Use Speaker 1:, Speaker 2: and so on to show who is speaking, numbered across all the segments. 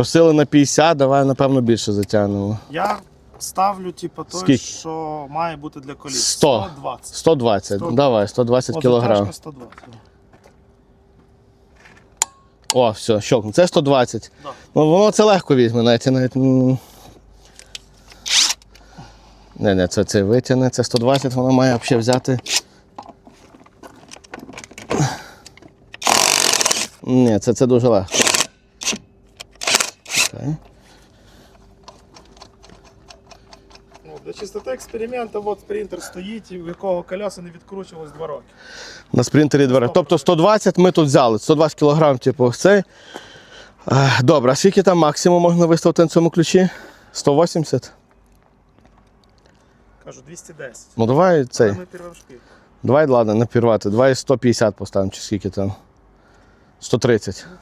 Speaker 1: Просили на 50, давай, напевно, більше затягнемо.
Speaker 2: Я ставлю, типу, той,
Speaker 1: Скільки?
Speaker 2: що має бути для коліс.
Speaker 1: 100.
Speaker 2: 120.
Speaker 1: 120,
Speaker 2: 100.
Speaker 1: давай, 120
Speaker 2: От
Speaker 1: кілограм.
Speaker 2: затяжка 120.
Speaker 1: О, все, щелкну. Це 120.
Speaker 2: Да.
Speaker 1: Ну, воно це легко візьме, навіть навіть. м. Не, не, це, це витягне, це 120, воно має взагалі взяти. Ні, це, це дуже легко.
Speaker 2: Ну, для чистоти експерименту, от спринтер стоїть, в якого коляса не відкручувалось 2 роки.
Speaker 1: На спринтері двері. Тобто 120 ми тут взяли, 120 кг, типу, цей. Добре, а скільки там максимум можна виставити на цьому ключі? 180?
Speaker 2: Кажу, 210.
Speaker 1: Ну давай цей. Давай, ладно, не пірвати. Давай 150 поставимо, чи скільки там. 130.
Speaker 2: Ну.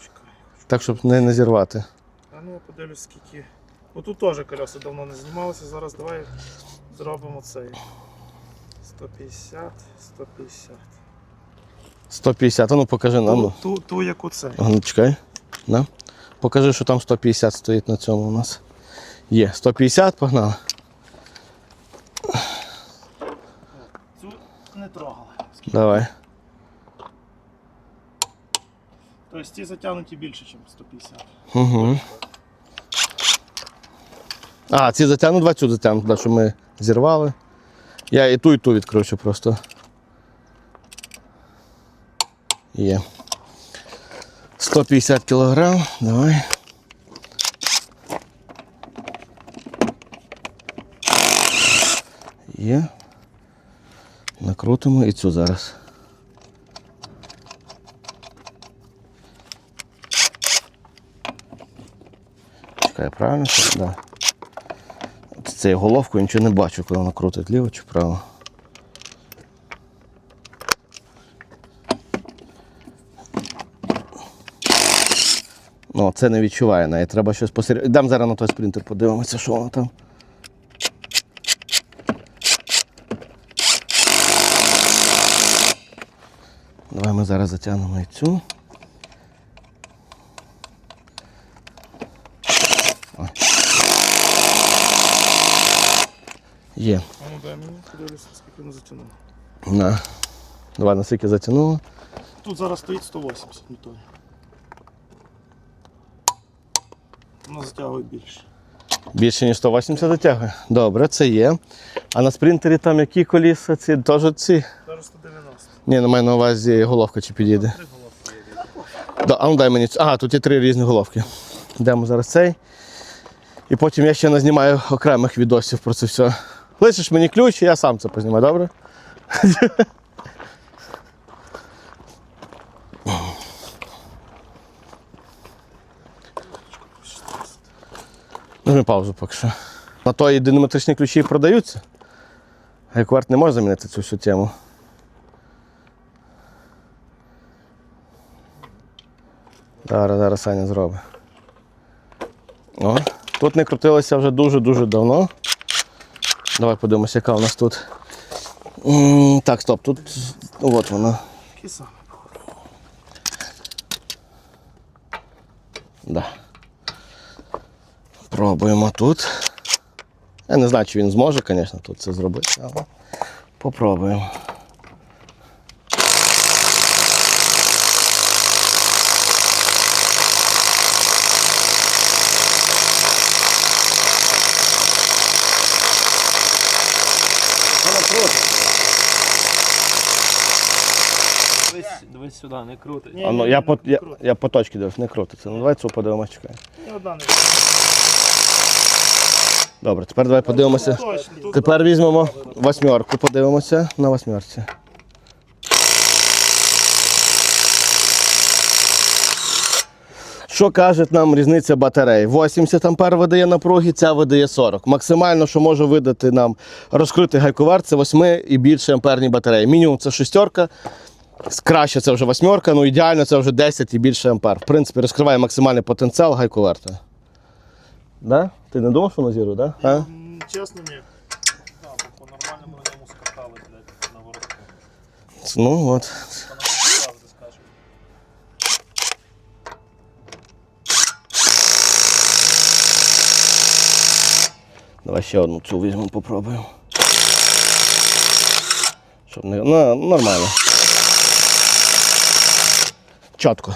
Speaker 1: Так, щоб не, не зірвати.
Speaker 2: А ну, я подивлюсь, скільки. Ну тут теж колеса давно не знімалися. Зараз давай зробимо цей. 150, 150.
Speaker 1: 150. А ну покажи нам.
Speaker 2: Ту,
Speaker 1: Ну.
Speaker 2: ту, ту як оце.
Speaker 1: А ну чекай. На. Покажи, що там 150 стоїть на цьому у нас. Є. 150, погнали.
Speaker 2: Цю не трогали.
Speaker 1: Давай.
Speaker 2: Тобто ті затягнуті більше, ніж 150.
Speaker 1: Угу. А, ці затягну, два цю затягну, туди, що ми зірвали. Я і ту, і ту відкручу просто. Є. 150 кілограм, давай. Є. Накрутимо і цю зараз. Чекай, правильно? що? Да. Цією головкою нічого не бачу, коли вона крутить ліво чи вправо. Ну, це не відчуває навіть. Треба щось посередині. Дам зараз на той спринтер, подивимося, що воно там. Давай ми зараз затягнемо і цю. Є.
Speaker 2: А ну дай мені, подивлюся, скільки воно затягнуло.
Speaker 1: На. Давай наскільки затягнуло.
Speaker 2: Тут зараз стоїть 180 ньютонів. Воно затягує більше.
Speaker 1: Більше ніж 180 затягує. Добре, це є. А на спринтері там які коліса? Ці теж ці.
Speaker 2: Зараз 190.
Speaker 1: Ні, на мене на увазі головка чи підійде.
Speaker 2: Три головки є.
Speaker 1: Да, а ну дай мені. Ага, тут є три різні головки. Йдемо зараз цей. І потім я ще назнімаю окремих відосів про це все. Лишиш мені ключ, я сам це познімаю, добре? Нажми паузу поки що. На то і динаметричні ключі продаються. Гайкварт не може замінити цю всю тему. Зараз, зараз Саня зробить. О, тут не крутилося вже дуже-дуже давно. Давай подивимося, яка у нас тут. Так, стоп, тут. От вона. Да. Пробуємо тут. Я не знаю, чи він зможе, звісно, тут це зробити, але попробуємо.
Speaker 3: Вона круто. Дивись, сюди, не крутить.
Speaker 2: Ні,
Speaker 1: А ну,
Speaker 2: ні,
Speaker 1: я,
Speaker 2: ні,
Speaker 1: по,
Speaker 2: не
Speaker 1: я, я по точці дивлюсь, не крутиться. Ну давай цю подивимось, чекай.
Speaker 2: Ні одна не
Speaker 1: Добре, тепер давай подивимося.
Speaker 2: Точно, тут
Speaker 1: Тепер візьмемо восьмерку, подивимося на восьмерці. Що каже нам різниця батарей? 80 ампер видає напруги, ця видає 40. Максимально, що може видати нам розкритий гайковар, це 8 і більше амперні батареї. Мінімум це шестерка, краще це вже восьмерка, ну ідеально це вже 10 і більше ампер. В принципі, розкриває максимальний потенціал гайковерта. Да? Ти не думав, що на зіру, да? А?
Speaker 2: Чесно, ні.
Speaker 3: Так, бо по-нормальному на ньому скакали, блядь, на воротку.
Speaker 1: Ну от. Давай ще одну цю візьмемо, попробуємо. Щоб не. Ну, нормально. Чітко.